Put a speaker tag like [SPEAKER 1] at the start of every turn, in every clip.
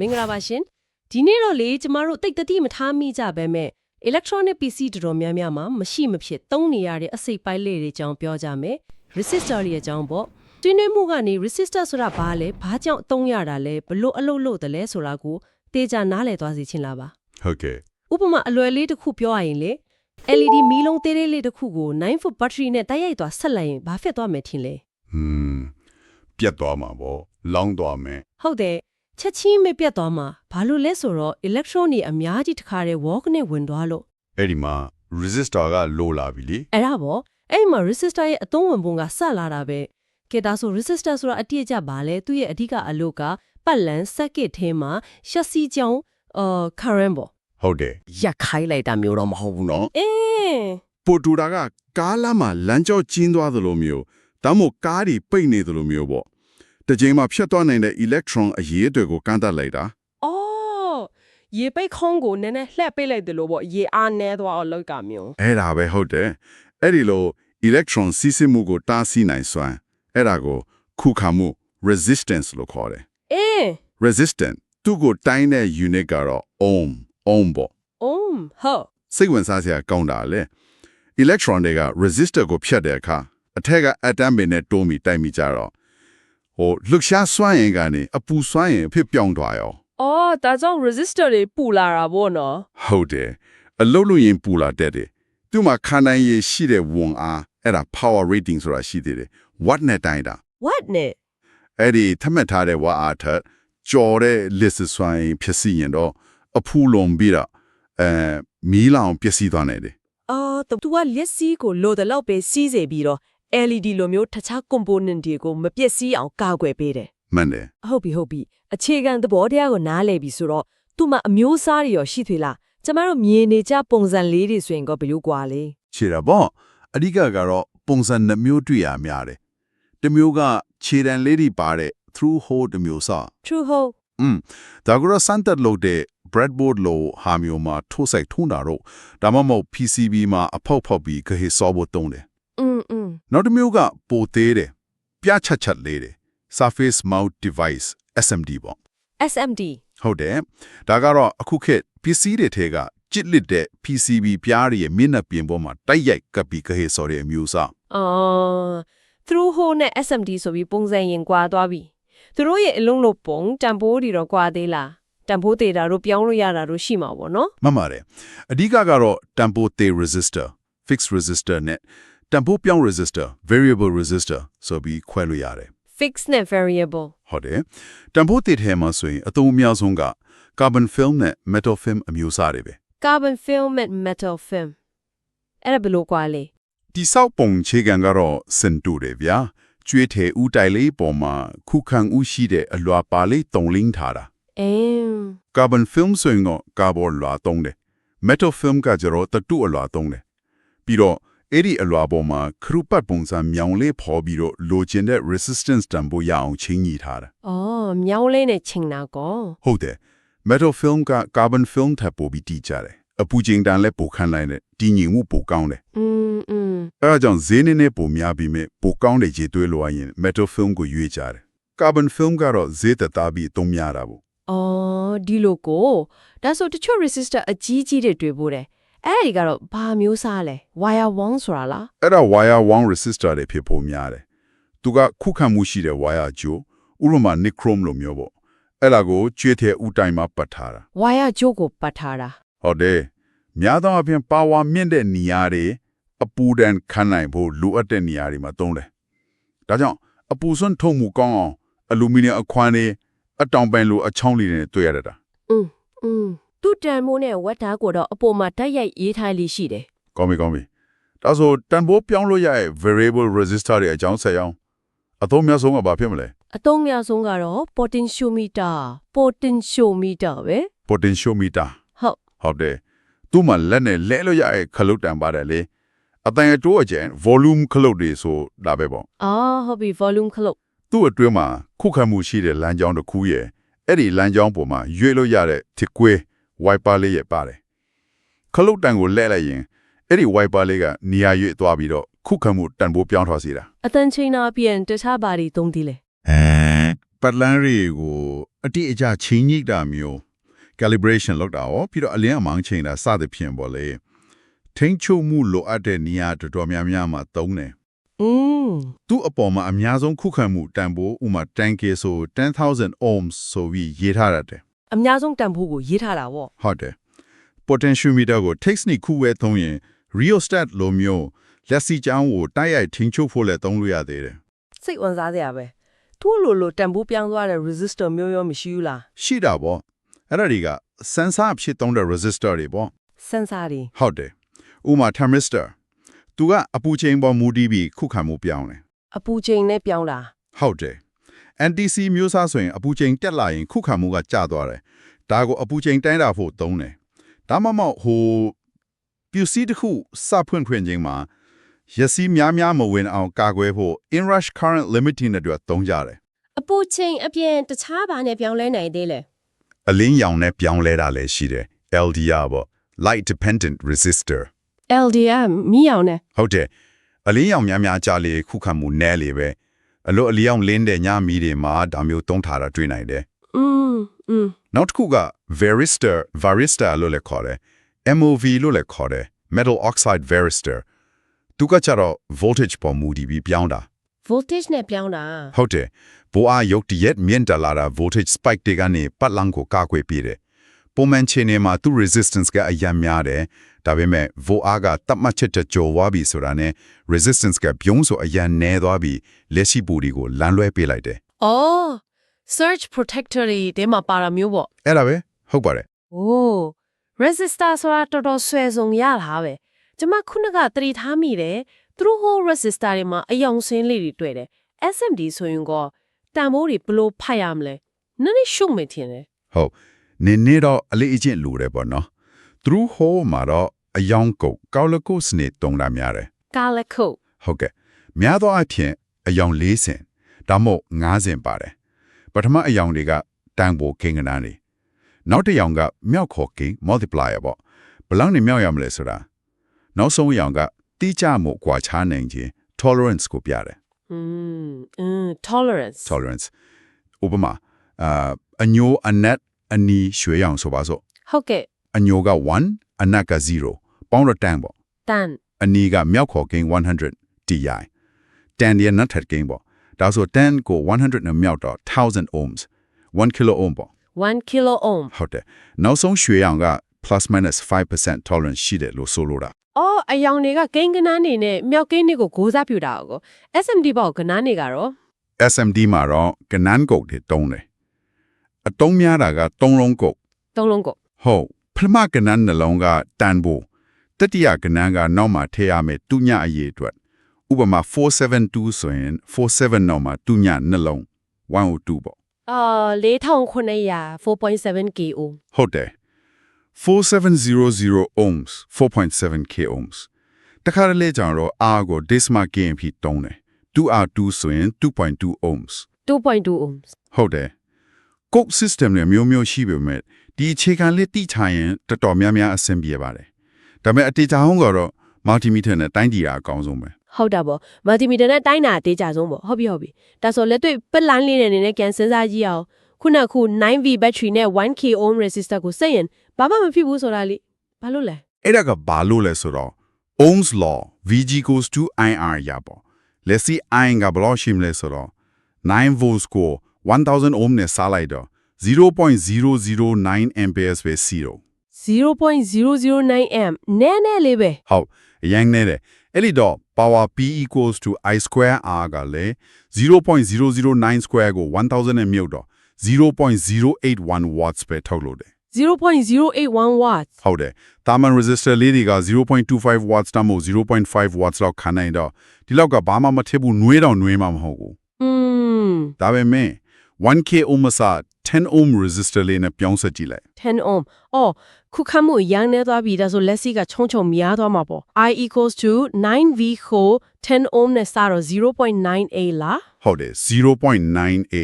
[SPEAKER 1] မင်္ဂလာပါရှင်ဒီနေ့တော့လေကျမတို့တိတ်တတိမထားမိကြပဲမဲ့ electronic PC တော်တော်များများမှာမရှိမဖြစ်သုံးနေရတဲ့အစိတ်ပိုင်းလေးတွေအကြောင်းပြောကြမယ် resistor တွေအကြောင်းပေါ့တွင်းနှင်းမှုကနေ resistor ဆိုတာဘာလဲဘာကြောင့်အသုံးရတာလဲဘလို့အလုပ်လုပ်တယ်လဲဆိုတာကိုတေချာနားလည်သွားစေချင်လားပါ
[SPEAKER 2] ဟုတ်ကဲ့
[SPEAKER 1] ဥပမာအလွယ်လေးတစ်ခုပြောရရင်လေ LED မီးလုံးသေးသေးလေးတစ်ခုကို9 volt battery နဲ့တိုက်ရိုက်သွားဆက်လိုက်ရင်ဘာဖြစ်သွားမယ်ထင်လဲ
[SPEAKER 2] ဟွန်းပြတ်သွားမှာပေါ့လောင်းသွားမယ်
[SPEAKER 1] ဟုတ်တယ် ချက်ချင်းမပြတ်သွားမှာဘာလို့လဲဆိုတော့ electron တွေအများကြီးတစ်ခါတည်း walk နဲ့ဝင်သွားလို့
[SPEAKER 2] အဲ့ဒီမှာ resistor ကလိုလာပြီလေ
[SPEAKER 1] အဲ့ဒါပေါ့အဲ့ဒီမှာ resistor ရဲ့အသုံးဝင်ပုံကဆက်လာတာပဲကဲဒါဆို resistor ဆိုတာအတိအကျပါလဲသူ့ရဲ့အဓိကအလုပ်ကပတ်လန် circuit ထဲမှာရှက်စီကြောင်းအာ current ပေါ့
[SPEAKER 2] ဟုတ်တယ်
[SPEAKER 3] ရက်ခိုင်းလိုက်တာမျိုးတော့မဟုတ်ဘူးနော်
[SPEAKER 1] အင်း
[SPEAKER 4] ပိုတူတာကကားလမ်းမှာလမ်းကြောကျင်းသွားသလိုမျိုးဒါမှမဟုတ်ကားတွေပိတ်နေသလိုမျိုးပေါ့ တစ်ချိန်မှာဖြတ်သွားနိုင်တဲ့ electron အရေးတွေကိုကန့်တတ်လိုက်တာ
[SPEAKER 5] အော်ရေပိတ်ခေါင်းကိုနည်းနည်းလှက်ပိတ်လိုက်တယ်လို့ပေါ့ရေအားနဲသွားအောင်လောက်ကမျိုး
[SPEAKER 4] အဲ့ဒါပဲဟုတ်တယ်အဲ့ဒီလို electron စီးဆင်းမှုကိုတားဆီးနိုင်စွမ်းအဲ့ဒါကိုခုခံမှု resistance လို့ခေါ်တယ်
[SPEAKER 5] အင်း
[SPEAKER 4] resistant သူ့ကိုတိုင်းတဲ့ unit ကတော့ ohm ohm ပေါ့
[SPEAKER 5] အုံးဟုတ်
[SPEAKER 4] စိတ်ဝင်စားစရာကောင်းတာလေ electron တွေက resistor ကိုဖြတ်တဲ့အခါအထက်က atom တွေနဲ့တိုးမိတိုက်မိကြတော့ ဟိုလှုပ်ရှားစွမ်းရင်ကနေအပူစွမ်းရင်အဖြစ်ပြောင်းသွားရော
[SPEAKER 5] အော်ဒါကြောင့် resistor တွေပူလာတာပေါ့နော်
[SPEAKER 4] ဟုတ်တယ်အလုံးလို့ရင်ပူလာတတ်တယ်သူ့မှာခန္ဓာရည်ရှိတဲ့ဝန်အားအဲ့ဒါ power rating ဆိုတာရှိသေးတယ် watt နဲ့တိုင်းတာ
[SPEAKER 1] what နဲ့
[SPEAKER 4] အဲ့ဒီသတ်မှတ်ထားတဲ့ watt အားထက်ကျော်တဲ့ list စွမ်းရင်ဖြစ်စီရင်တော့အဖူလုံးပြီးတော့အဲမီးလောင်ပျက်စီးသွားနိုင်တယ်
[SPEAKER 1] အာသူကလက်စီးကိုလိုတဲ့လောက်ပဲစီးစေပြီးတော့ LED လိုမျိုးတခြား component တွေကိုမပျက်စီးအောင်ကာကွယ်ပေးတယ်
[SPEAKER 4] မှန်တယ်
[SPEAKER 1] ဟုတ်ပြီဟုတ်ပြီအခြေခံသဘောတရားကိုနားလည်ပြီဆိုတော့သူ့မှာအမျိုးအစားတွေရောရှိသေးလားကျမတို့မြင်နေကြပုံစံလေးတွေဆိုရင်ក៏ဘယ်လိုกว่าလဲ
[SPEAKER 6] ခြေတာပေါ့အဓိကကတော့ပုံစံနှမျိုးတွေ့ရများတယ်တစ်မျိုးကခြေတံလေးတွေပါတဲ့ through hole တစ်မျိုးစ
[SPEAKER 1] true hole
[SPEAKER 6] อืมဒါကတော့စမ်းသက်လုပ်တဲ့ breadboard လို့ဟာမျိုးမှာထိုးဆိုင်ထုံးတာတော့ဒါမှမဟုတ် PCB မှာအဖောက်ဖောက်ပြီးခဟေစောဖို့တုံးတယ်
[SPEAKER 1] อืมอืม
[SPEAKER 6] နောက်တစ်မျိုးကပိုသေးတယ်ပြချက်ချက်လေးတယ် surface mount device SMD ပေါ့
[SPEAKER 1] SMD
[SPEAKER 6] ဟုတ်တယ်ဒါကတော့အခုခေတ် PC တွေထဲကကြစ်လစ်တဲ့ PCB ပြားတွေရဲ့မျက်နှာပြင်ပေါ်မှာတိုက်ရိုက်ကပ်ပြီးခဟေစောတဲ့အမျိုးအစား
[SPEAKER 1] အော် through hole နဲ့ SMD ဆိုပြီးပုံစံရင်ကွာသွားပြီသူတို့ရဲ့အလုံးလို့ပုံတန်ဖိုးတွေတော့ကွာသေးလားတန်ဖိုးသေးတာတို့ပြောင်းလို့ရတာတို့ရှိမှာပေါ့နော်
[SPEAKER 6] မှတ်ပါတယ်အဓိကကတော့ tempo the resistor fixed resistor နဲ့ tempo ပြောင်း resistor variable resistor ဆိုပြီးခွဲလို့ရတယ်
[SPEAKER 1] fixed နဲ့ variable
[SPEAKER 6] ဟုတ်တယ် tempo the ထဲမှာဆိုရင်အသုံးအများဆုံးက carbon film နဲ့ metal film အမျိုးအစားတွေပဲ
[SPEAKER 1] carbon film နဲ့ metal film အဲ့ဒါဘယ်လိုကွာလဲ
[SPEAKER 6] တိဆောက်ပုံခြေခံကတော့စင်တူတယ်ဗျာကျွေးထဲဥတိုင်လေးပေါ်မှာခုခံဥရှိတဲ့အလွာပါလေးတုံလင်းထားတာ
[SPEAKER 1] အင်း
[SPEAKER 6] carbon film ဆိုရင်တော့ကာဗွန်လွာသုံးတယ် metal film ကကျတော့တတုအလွာသုံးတယ်ပြီးတော့ အဲ့ဒီအလွာပေါ်မှာခရုပတ်ပုံစံမြောင်လေးဖော်ပြီးတော့လိုချင်တဲ့ resistance တန်ဖိုးရအောင်ချင်းညီထားတာ
[SPEAKER 1] အော်မြောင်းလေးနဲ့ချိန်တာကော
[SPEAKER 6] ဟုတ်တယ် metal film က carbon film ထပ်ပိုပြီးတီးကြတယ်အပူချိန်တန်လည်းပိုခန့်လိုက်တယ်တည်ငြိမ်မှုပိုကောင်းတယ်
[SPEAKER 1] อืมอืม
[SPEAKER 6] အဲဒါကြောင့်ဈေးနည်းနည်းပိုများပြီးမြပိုကောင်းတဲ့ရေသွေးလိုရရင် metal film ကိုရွေးကြတယ် carbon film ကတော့ဈေးသက်သာပြီးအသုံးများတာပေါ့
[SPEAKER 1] အော်ဒီလိုကိုဒါဆိုတချို့ resistor အကြီးကြီးတွေတွေ့ဖို့တယ် အဲ့ဒီကတော့ဘာမျိုးစားလဲ wire wand ဆိုတာလား
[SPEAKER 6] အဲ့ဒါ wire wound resistor တွေဖြစ်ဖို့များတယ်သူကခုခံမှုရှိတဲ့ wire ကြိုးဥပမာ nichrome လိုမျိုးပေါ့အဲ့ဒါကိုကျွေးတဲ့ဥတိုင်မှာပတ်ထားတာ
[SPEAKER 1] wire ကြိုးကိုပတ်ထားတာ
[SPEAKER 6] ဟုတ်တယ်များသောအားဖြင့် power မြင့်တဲ့နေရာတွေအပူဒဏ်ခံနိုင်ဖို့လိုအပ်တဲ့နေရာတွေမှာသုံးတယ်ဒါကြောင့်အပူစွန်းထုံမှုကောင်းအောင်အလူမီနီယံအခွမ်းတွေအတောင်ပန်လိုအချောင်းလေးတွေနဲ့တွေ့ရတာ
[SPEAKER 1] อืมอืม သူ့တန်မိုးနဲ့ဝက်သားကိုတော့အပေါ်မှာတိုက်ရိုက်ရေးထားလိရှိတယ်
[SPEAKER 6] ကောင်းပြီကောင်းပြီဒါဆိုတန်ဖိုးပြောင်းလို့ရရဲ့ variable resistor တွေအကြောင်းဆက်အောင်အသုံးများဆုံးကဘာဖြစ်မလဲ
[SPEAKER 1] အသုံးများဆုံးကတော့ potentiometer potentiometer ပဲ
[SPEAKER 6] potentiometer
[SPEAKER 1] ဟုတ်
[SPEAKER 6] ဟုတ်တယ်သူ့မှာလက်နဲ့လဲလို့ရရဲ့ခလုတ်တန်ပါတယ်လေအတန်အတိုးအကျန် volume ခလုတ်တွေဆိုဒါပဲပေါ့
[SPEAKER 1] အော်ဟုတ်ပြီ volume clock
[SPEAKER 6] သူ့အတွင်းမှာခုခံမှုရှိတဲ့လမ်းကြောင်းတစ်ခုရဲ့အဲ့ဒီလမ်းကြောင်းပေါ်မှာရွေ့လို့ရတဲ့တစ်ကွေး wiper လေးရဲ့ပါတယ်ခလုတ်တန်ကိုလဲလိုက်ရင်အဲ့ဒီ wiper လေးကနေရာရွေ့သွားပြီးတော့ခုခံမှုတန်ဖိုးပြောင်းသွားစေတာ
[SPEAKER 1] အတန်ချိန်နာပြန်တခြားဘာတွေသုံးသေးလဲ
[SPEAKER 4] အဲပတ်လန်းတွေကိုအတိအကျချိန်ညိတာမျိုး calibration လုပ်တာရောပြီးတော့အလင်းအမောင်းချိန်တာစသဖြင့်ပေါ့လေထိန်းချုပ်မှုလိုအပ်တဲ့နေရာတော်တော်များများမှာသုံးတယ်
[SPEAKER 1] อืม
[SPEAKER 4] သူ့အပေါ်မှာအများဆုံးခုခံမှုတန်ဖိုးဥမာ 10k ဆို10000 ohms ဆိုပြီးရေးထားရတယ်
[SPEAKER 1] အများဆုံးတန်ဖိုးကိုရေးထားတာဗော
[SPEAKER 4] ဟုတ်တယ် potentiometer ကို technique ခုဝဲသုံးရင် rheostat လိုမျိုးလက်စီချောင်းကိုတိုက်ရိုက်ထိန်းချုပ်ဖို့လည်းသုံးလို့ရသေးတယ်
[SPEAKER 1] စိတ်ဝင်စားစရာပဲသူ့လိုလိုတန်ဖိုးပြောင်းသွားတဲ့ resistor မျိုးရောမရှိဘူးလား
[SPEAKER 4] ရှိတာပေါ့အဲ့ဒါတွေက sensor အဖြစ်သုံးတဲ့ resistor တွေပေါ့
[SPEAKER 1] စင်ဆာတွေ
[SPEAKER 4] ဟုတ်တယ်ဥမာ thermistor သူကအပူချိန်ပေါ်မူတည်ပြီးခုခံမှုပြောင်းတယ်
[SPEAKER 1] အပူချိန်နဲ့ပြောင်းတာ
[SPEAKER 4] ဟုတ်တယ် NTC မျိုးစားဆိုရင်အပူချိန်တက်လာရင်ခုခံမှုကကျသွားတယ်ဒါကိုအပူချိန်တိုင်းတာဖို့သုံးတယ်ဒါမှမဟုတ်ဟိုပစ္စည်းတစ်ခုစဖွင့်ဖွင့်ခြင်းမှာရစီများများမဝင်အောင်ကာကွယ်ဖို့ inrush current limiting နဲ့တွေ့သုံးကြတယ်
[SPEAKER 7] အပူချိန်အပြင်တခြားဘာနဲ့ပြောင်းလဲနိုင်သေးလဲ
[SPEAKER 6] အလင်းရောင်နဲ့ပြောင်းလဲတာလည်းရှိတယ် LDR ပေါ့ light dependent resistor
[SPEAKER 5] LDM မီးအောင်နဲ့
[SPEAKER 6] ဟုတ်တယ်အလင်းရောင်များများကြာလေခုခံမှုနည်းလေပဲ အလို့အလင်းရောင်လင်းတဲ့ညမီးတွေမှာဒါမျိုးသုံးထားတာတွေ့နိုင်တယ်
[SPEAKER 5] อืมอืม
[SPEAKER 6] နောက်တစ်ခုက varistor varistor လို့လည်းခေါ်တယ် MOV လို့လည်းခေါ်တယ် metal oxide varistor သူကကြတော့ voltage ပေါ်မူတည်ပြီးပြောင်းတာ
[SPEAKER 7] voltage နဲ့ပြောင်းတာ
[SPEAKER 6] ဟုတ်တယ်ဘိုးအားရုတ်တရက်မြင့်တက်လာတာ voltage spike တွေကနေပတ်လန်းကိုကာကွယ်ပေးတယ် ပုံမှန်ချိန်နေမှာသူ resistance ကအရင်များတယ်ဒါပေမဲ့ vo အားကတတ်မှတ်ချက်တဲ့ကျော်သွားပြီဆိုတာနဲ့ resistance ကပြုံးဆိုအရင်နည်းသွားပြီးလက်ရှိပူတွေကိုလမ်းလွဲပေးလိုက်တယ်။
[SPEAKER 1] အော် search protector တွေတဲမှာပါတာမျိုးပေါ့
[SPEAKER 6] အဲ့ဒါပဲဟုတ်ပါတယ်။
[SPEAKER 1] အိုး resistor ဆိုတာတော်တော်ဆွဲဆုံးရတာပဲ။ကျွန်မခုနကသတိထားမိတယ်။သူတို့ဟို resistor တွေမှာအယောင်စင်းလေးတွေတွေ့တယ်။ SMD ဆိုရင်ကောတန်ဖိုးတွေဘယ်လို့ဖတ်ရမလဲ။နည်းနည်းရှုံမေထင်တယ်
[SPEAKER 6] ဟုတ် နင်းနေတော့အလေးအကျင့်လိုတယ်ပေါ့နော်။ through hole မှာတော့အယောင်ကုတ်ကောလကုစနစ်တုံးတာများတယ်။
[SPEAKER 1] ကောလကု
[SPEAKER 6] ဟုတ်ကဲ့။များသောအားဖြင့်အယောင်၄စင်ဒါမို့၅စင်ပါတယ်။ပထမအယောင်တွေကတန်ဖိုကိန်းကနန်းတွေနောက်တစ်ယောင်ကမြောက်ခေါ်ကိန်း multiplier ပေါ့။ဘလောက်နေမြောက်ရမလဲဆိုတာနောက်ဆုံးအယောင်ကတိကျမှုကွာခြားနိုင်ခြင်း tolerance ကိုပြတယ်။
[SPEAKER 1] อืม tolerance
[SPEAKER 6] tolerance ဥပမာအာအညိုအနက် အနီရွှေရောင်ဆိုပါစို့
[SPEAKER 1] ဟုတ်ကဲ့
[SPEAKER 6] အညိုက1အနက်က0ပေါင်းတော့တန်ပေါ့
[SPEAKER 1] တန်
[SPEAKER 6] အနီကမြောက်ခေါ်ကိန်း100 ti တန်ဒီနတ်ထက်ကိန်းပေါ့ဒါဆို10ကို100နဲ့မြောက်တော့1000 ohms 1 kilo ohm ပေါ့
[SPEAKER 1] 1 kilo ohm
[SPEAKER 6] ဟုတ်တယ်နောက်ဆုံးရွှေရောင်က plus minus 5% tolerance ရှိတယ်လို့ဆိုလိုတာ
[SPEAKER 1] အော်အယောင်တွေကကိန်းကနန်းနေနဲ့မြောက်ကိန်းတွေကိုဂိုးစားပြူတာကို SMD ပေါ့ကနန်းနေကတော့
[SPEAKER 6] SMD မှာတော့ကနန်းကုတ်တွေတုံးတယ် အတုံးများတာက3လုံးကုတ်
[SPEAKER 1] သုံးလုံးကို
[SPEAKER 6] ဟုတ်ပထမကနန်းနှလုံးကတန်ဖို့တတိယကနန်းကနောက်မှာထည့်ရမယ်တူညအရေးအတွက်ဥပမာ472ဆိုရင်47နောက်မှာတူညနှလုံး102ပေါ့
[SPEAKER 1] အာ4900 4.7 kilo
[SPEAKER 6] ဟုတ်တယ်4700 ohms 4.7 k ohms တခါတလေကြောင့်တော့ R ကို decimal gain ဖြစ်တုံးတယ် 2R2 ဆိုရင်2.2 ohms
[SPEAKER 1] 2.2 ohms
[SPEAKER 6] ဟုတ်တယ် code system တွေမျိုးမျိုးရှိပေမဲ့ဒီအခြေခံလေးတိချရင်တော်တော်များများအဆင်ပြေပါတယ်ဒါပေမဲ့အတေချာဟုံးကတော့ multimeter နဲ့တိုင်းကြည့်တာအကောင်းဆုံးပဲ
[SPEAKER 1] ဟုတ်တာပေါ့ multimeter နဲ့တိုင်းတာအသေးကြဆုံးပေါ့ဟုတ်ပြီဟုတ်ပြီဒါဆိုလက်တွေ့ပက်လိုင်းလေးနဲ့နေနဲ့ကန်စဉ်းစားကြည့်အောင်ခုနကခု 9V battery နဲ့ 1k ohm resistor ကိုစိတ်ရင်ဘာမှမဖြစ်ဘူးဆိုတာလေဘာလို့လဲ
[SPEAKER 6] အဲ့ဒါကဘာလို့လဲဆိုတော့ Ohm's law VG equals to IR ရပေါ့လက်စီ I ကဘယ်လောက်ရှိမလဲဆိုတော့9 volts ကို 1000 ohm နဲ့စားလိုက်တော့0.009 amperes ပဲစီတော့
[SPEAKER 1] 0.009 amp နည်းနည်းလေးပဲ
[SPEAKER 6] ဟုတ်အရင်နဲ့တယ်အဲ့ဒီတော့ power P equals to I square R ကလည်း0.009 square ကို1000နဲ့မြုပ်တော့0.081 watts ပဲထုတ်လို့တယ်
[SPEAKER 1] 0.081 watts
[SPEAKER 6] ဟုတ်တယ်တာမန် resistor လေးတွေက0.25 watts တမို့0.5 watts လောက်ခံနိုင်တော့ဒီလောက်ကဘာမှမထည့်ဘူးနှွေးတော့နှွေးမှမဟုတ်ဘူး
[SPEAKER 1] อืม
[SPEAKER 6] ဒါပေမဲ့ 1k ohm စ10 ohm resistor လေးနဲ့ပြောင်းဆက်ကြည့်လိုက်
[SPEAKER 1] 10 ohm အော်ခုခမှုရန်နေသွားပြီဒါဆိုလက်စီကချုံချုံများသွားမှာပေါ့ i equals to 9v ကို10 ohm နဲ့စတော့0.98လား
[SPEAKER 6] ဟုတ်တယ် 0.9a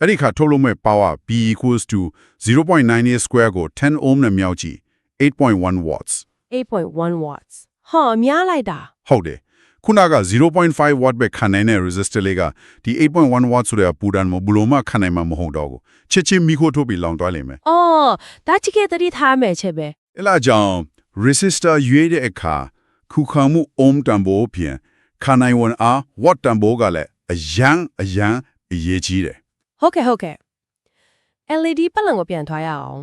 [SPEAKER 6] အဲ့ဒီခါထုတ်လို့မဲ့ power p equals to 0.98 square ကို10 ohm နဲ့မြောက်ကြည့်8.1 watts
[SPEAKER 1] 8.1 watts ဟာများလိုက်တာ
[SPEAKER 6] ဟုတ်တယ် ခုနက0.5 watt ပဲခံနိုင်တဲ့ resistor လေးကဒီ 8.1 watt ဆိုတဲ့ပူဒန်မဘလို့မှခံနိုင်မှာမဟုတ်တော့ဘူးချက်ချင်းမိခိုးထုတ်ပြီးလောင်သွားလိမ့်မယ်
[SPEAKER 1] အော်ဒါချစ်ခဲ့တတိထားမယ်ချက်ပဲ
[SPEAKER 6] အဲလာကြောင့် resistor ရွေးတဲ့အခါခုခံမှု ohm တန်ဖိုးဖြင့်ခံနိုင်ဝန်အား watt တန်ဖိုးကလည်းအယံအယံအရေးကြီးတယ်
[SPEAKER 1] ဟုတ်ကဲ့ဟုတ်ကဲ့ LED ပတ်လံကိုပြန်ထွားရအောင်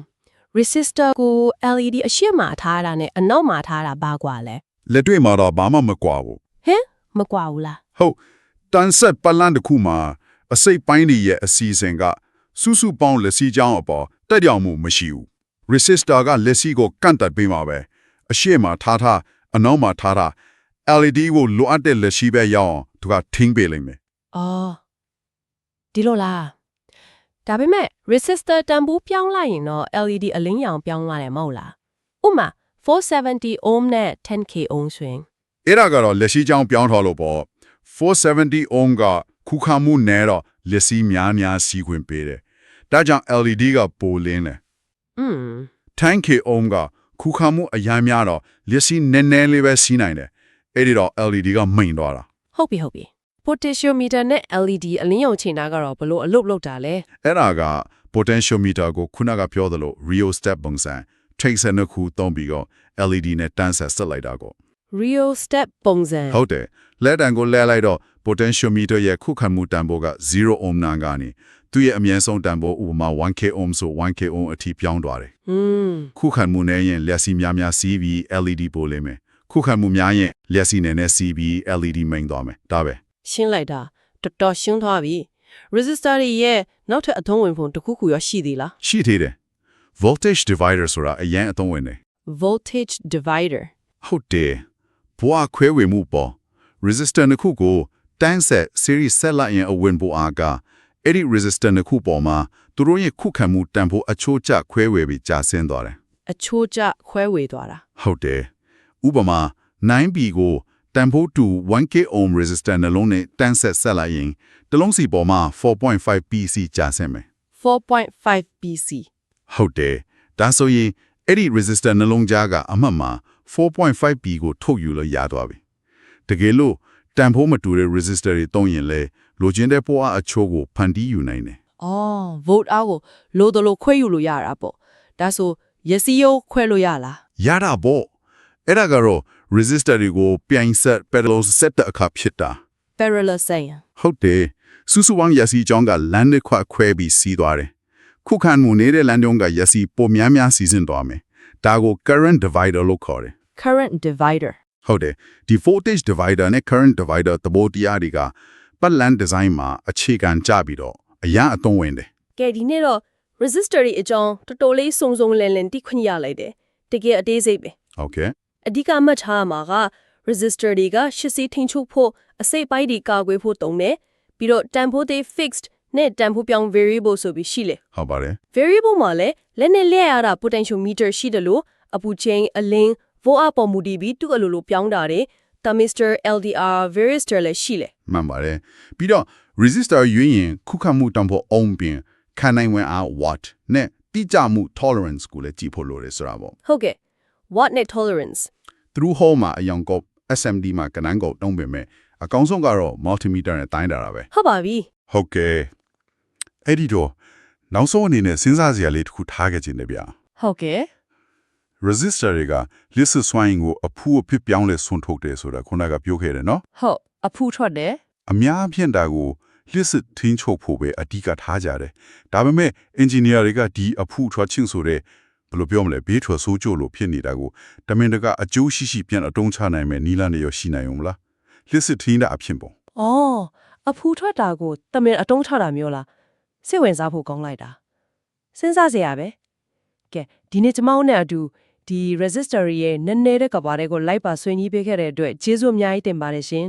[SPEAKER 1] resistor ကို LED အရှိမထားတာနဲ့အနောက်မှာထားတာဘာကွာလဲ
[SPEAKER 6] လက်တွေ့မှာတော့ဘာမှမကွာဘူး
[SPEAKER 1] ဟင်မကွာဘူးလား
[SPEAKER 6] ဟုတ်တန်ဆက်ပလန်တစ်ခုမှာအစိတ်ပိုင်းတွေရဲ့အစီအစဉ်ကစုစုပေါင်းလက်စီချောင်းအပေါ်တက်ရောက်မှုမရှိဘူး resistor ကလက်စီကိုကန့်တက်ပေးမှာပဲအရှိမထားထားအနောက်မှာထားထား LED ကိုလိုအပ်တဲ့လက်ရှိပဲရောက်အောင်သူကထင်းပေးလိမ့်မယ်
[SPEAKER 1] အော်ဒီလိုလားဒါပေမဲ့ resistor တန်ဖိုးပြောင်းလိုက်ရင်တော့ LED အလင်းရောင်ပြောင်းလာတယ်မဟုတ်လားဥပမာ470 ohm နဲ့ 10k ohm ဆိုရင်
[SPEAKER 6] အဲ့ဒါကတော့လက်ရှိချောင်းပြောင်းထော်လို့ပေါ့470 ohm ကခုခံမှုနဲ့တော့လက်စီများများစီးခွင့်ပေးတယ်ဒါကြောင့် LED ကပိုလင်းတယ်
[SPEAKER 1] อืม
[SPEAKER 6] 10k ohm ကခုခံမှုအများများတော့လက်စီနည်းနည်းလေးပဲစီးနိုင်တယ်အဲ့ဒီတော့ LED ကမိန်သွားတာ
[SPEAKER 1] ဟုတ်ပြီဟုတ်ပြီ potentiometer နဲ့ LED အလင်းရောင်ချိန်တာကတော့ဘလို့အလုပ်လုပ်တာလဲ
[SPEAKER 6] အဲ့ဒါက potentiometer ကိုခုနကပြောသလို rheostat ပုံစံ tracer နှစ်ခုသုံးပြီးတော့ LED နဲ့တန်းဆက်ဆက်လိုက်တာကို
[SPEAKER 1] real step ပုံစံ
[SPEAKER 6] ဟုတ်တယ်လက်တံကိုလဲလိုက်တော့ potentiometer ရဲ့ခုခံမှုတန်ဖိုးက0 ohm နာကနေသူ့ရဲ့အမြင့်ဆုံးတန်ဖိုးဥပမာ 1k ohm ဆို 1k ohm အထိပြောင်းသွားတယ်
[SPEAKER 1] อืม
[SPEAKER 6] ခုခံမှုနဲ့ရင်လက်စီများများစီးပြီး LED ပို့လိမ့်မယ်ခုခံမှုများရင်လက်စီနဲ့နဲ့စီးပြီး LED မိန်သွားမယ်ဒါပဲ
[SPEAKER 5] ရှင်းလိုက်တာတော်တော်ရှင်းသွားပြီ resistor တွေရဲ့နောက်ထပ်အသုံးဝင်ပုံတစ်ခုခုရောရှိသေးလား
[SPEAKER 6] ရှိသေးတယ် voltage divider ဆိုတာအရင်အသုံးဝင်တယ်
[SPEAKER 5] voltage divider
[SPEAKER 6] ဟုတ်တယ် ဘွားခွဲဝေမှုပေါ် resistor နှစ်ခုကိုတန်းဆက် series ဆက်လိုက်ရင်အဝင်ပေါ်အားကအဲ့ဒီ resistor နှစ်ခုပေါ်မှာသူတို့ရဲ့ခုခံမှုတန်ဖိုးအချိုးကျခွဲဝေပြီးကြာဆင်းသွားတယ်
[SPEAKER 5] အချိုးကျခွဲဝေသွားတာ
[SPEAKER 6] ဟုတ်တယ်ဥပမာ 9B ကိုတန်ဖိုးတူ 1k ohm resistor နှလုံးနဲ့တန်းဆက်ဆက်လိုက်ရင်တစ်လုံးစီပေါ်မှာ4.5 PC ကြာဆင်းမယ်
[SPEAKER 5] 4.5 PC
[SPEAKER 6] ဟုတ်တယ်ဒါဆိုရင်အဲ့ဒီ resistor နှလုံးကြားကအမှတ်မှာ 4.5p ကိုထုတ်ယူလို့ရသွားပြီတကယ်လို့တန်ဖိုးမတူတဲ့ resistor တွေတုံးရင်လေလိုချင်တဲ့ပိုးအားအချိုးကိုဖန်တီးယူနိုင်တယ်
[SPEAKER 5] အော် volt အားကိုလိုတလိုခွဲယူလို့ရတာပေါ့ဒါဆိုရစီယိုခွဲလို့ရလား
[SPEAKER 6] ရတာပေါ့အဲ့ဒါကတော့ resistor တွေကိုပြိုင်ဆက် parallel set တဲ့အခါဖြစ်တာ
[SPEAKER 5] parallel ဆက်ရင်
[SPEAKER 6] ဟုတ်တယ်စူးစူဝမ်းရစီကြောင်းကလမ်းတစ်ခွခွဲပြီးစီးသွားတယ်ခုခံမှုနေတဲ့လမ်းတုံးကရစီပိုများများစီစဉ်သွားမယ် ဒါကို current divider လို့ခေါ်တယ်
[SPEAKER 5] current divider
[SPEAKER 6] ဟုတ်တယ်ဒီ voltage divider နဲ့ current divider သဘောတရားတွေကပတ်လန်း design မှာအခြေခံကြပြီးတော့အရာအသုံးဝင်တယ်
[SPEAKER 1] ကဲဒီနေ့တော့ resistor တွေအကြောင်းတော်တော်လေးစုံစုံလင်လင်သိခွင့်ရလိုက်တယ်တကယ်အသေးစိတ်ပဲ
[SPEAKER 6] ဟုတ်ကဲ့
[SPEAKER 1] အဓိကမှတ်ထားမှာက resistor တွေကရှစ်စီးထိန်ချုပ်ဖို့အစိတ်ပိုင်းတွေကာကွယ်ဖို့တုံးတယ်ပြီးတော့တန်ဖိုးသေး fixed နဲ့တန်ဖိုးပြောင်း variable ဆိုပြီးရှိလေ
[SPEAKER 6] ဟုတ်ပါတယ်
[SPEAKER 1] variable မှာလည်းလက်နဲ့လက်ရတာ potentiometer ရှိတယ်လို့အပူချိန်အလင်း volt အပေါ်မူတည်ပြီးသူ့အလိုလိုပြောင်းတာတယ် thermistor LDR varistor လည်းရှိလေ
[SPEAKER 6] မှန်ပါတယ်ပြီးတော့ resistor ရွေးရင်ခုခံမှုတန်ဖို့ ohm ပြင်ခံနိုင်ဝင်အား watt နဲ့တိကျမှု tolerance ကိုလည်းကြည့်ဖို့လိုတယ်ဆိုတာပေါ့
[SPEAKER 1] ဟုတ်ကဲ့ watt နဲ့ tolerance
[SPEAKER 6] through hole မှာအယောင်ကော SMD မှာကနန်းကောတုံးပင်မဲ့အကောင်းဆုံးကတော့ multimeter နဲ့တိုင်းတာတာပဲ
[SPEAKER 1] ဟုတ်ပါပြီ
[SPEAKER 6] ဟုတ်ကဲ့ အဲ့ဒီတော့နောက်ဆုံးအနေနဲ့စဉ်းစားစရာလေးတစ်ခုထားခဲ့ခြင်းတယ်ဗျာ
[SPEAKER 5] ဟုတ်ကဲ့
[SPEAKER 6] resistor တွေက list swine ကိုအဖူးအဖြစ်ပြောင်းလဲဆွန့်ထုတ်တယ်ဆိုတာခုနကပြောခဲ့တယ်နော်
[SPEAKER 5] ဟုတ်အဖူးထွက်တယ်
[SPEAKER 6] အများအပြားတာကို list ထင်းချုပ်ဖို့ပဲအဓိကထားကြတယ်ဒါပေမဲ့ engineer တွေကဒီအဖူးထွက်ချင်းဆိုတဲ့ဘယ်လိုပြောမလဲဘေးထွက်ဆိုးကြလို့ဖြစ်နေတာကိုတမင်တကအကျိုးရှိရှိပြန်အတုံးချနိုင်မယ်နီလာနေရရှိနိုင်အောင်မလား list ထင်းတာအဖြစ်ပေါ့
[SPEAKER 5] အော်အဖူးထွက်တာကိုတမင်အတုံးချတာမျိုးလား စိတ်ဝင်စားဖို့ကောင်းလိုက်တာစဉ်းစားစရာပဲကဲဒီနေ့ကျမတို့နဲ့အတူဒီ resistor ရဲ့နည်းနည်းတဲ့ကဘာတွေကိုလိုက်ပါဆွေးနွေးပေးခဲ့တဲ့အတွက်ကျေးဇူးအများကြီးတင်ပါတယ်ရှင်